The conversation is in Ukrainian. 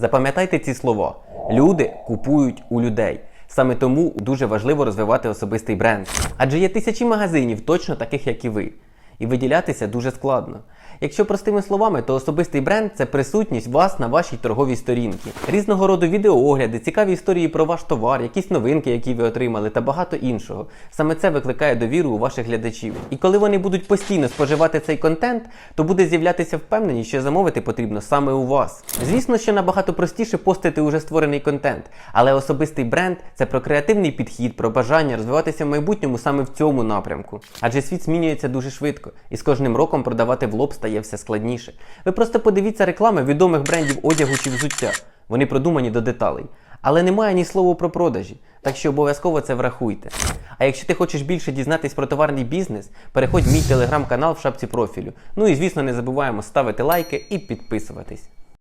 Запам'ятайте ці слова: люди купують у людей. Саме тому дуже важливо розвивати особистий бренд. Адже є тисячі магазинів, точно таких, як і ви. І виділятися дуже складно. Якщо простими словами, то особистий бренд це присутність вас на вашій торговій сторінці. Різного роду відеоогляди, цікаві історії про ваш товар, якісь новинки, які ви отримали, та багато іншого. Саме це викликає довіру у ваших глядачів. І коли вони будуть постійно споживати цей контент, то буде з'являтися впевненість, що замовити потрібно саме у вас. Звісно, що набагато простіше постити уже створений контент, але особистий бренд це про креативний підхід, про бажання розвиватися в майбутньому саме в цьому напрямку. Адже світ змінюється дуже швидко, і з кожним роком продавати в лоб стає все складніше. Ви просто подивіться реклами відомих брендів одягу чи взуття. Вони продумані до деталей. Але немає ні слова про продажі, так що обов'язково це врахуйте. А якщо ти хочеш більше дізнатись про товарний бізнес, переходь в мій телеграм-канал в шапці профілю. Ну і звісно, не забуваємо ставити лайки і підписуватись.